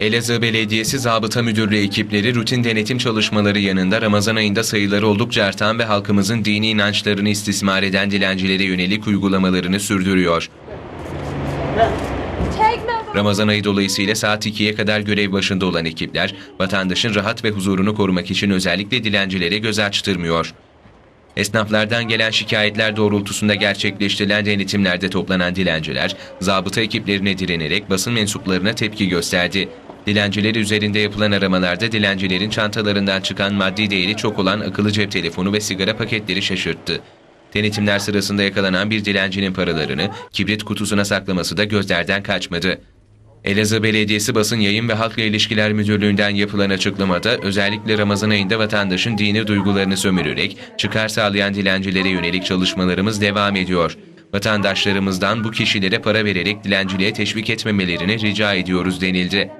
Elazığ Belediyesi Zabıta Müdürlüğü ekipleri rutin denetim çalışmaları yanında Ramazan ayında sayıları oldukça artan ve halkımızın dini inançlarını istismar eden dilencilere yönelik uygulamalarını sürdürüyor. Ramazan ayı dolayısıyla saat 2'ye kadar görev başında olan ekipler, vatandaşın rahat ve huzurunu korumak için özellikle dilencilere göz açtırmıyor. Esnaflardan gelen şikayetler doğrultusunda gerçekleştirilen denetimlerde toplanan dilenciler, zabıta ekiplerine direnerek basın mensuplarına tepki gösterdi. Dilenciler üzerinde yapılan aramalarda dilencilerin çantalarından çıkan maddi değeri çok olan akıllı cep telefonu ve sigara paketleri şaşırttı. Denetimler sırasında yakalanan bir dilencinin paralarını kibrit kutusuna saklaması da gözlerden kaçmadı. Elazığ Belediyesi Basın Yayın ve Halkla İlişkiler Müdürlüğü'nden yapılan açıklamada özellikle Ramazan ayında vatandaşın dini duygularını sömürerek çıkar sağlayan dilencilere yönelik çalışmalarımız devam ediyor. Vatandaşlarımızdan bu kişilere para vererek dilenciliğe teşvik etmemelerini rica ediyoruz denildi.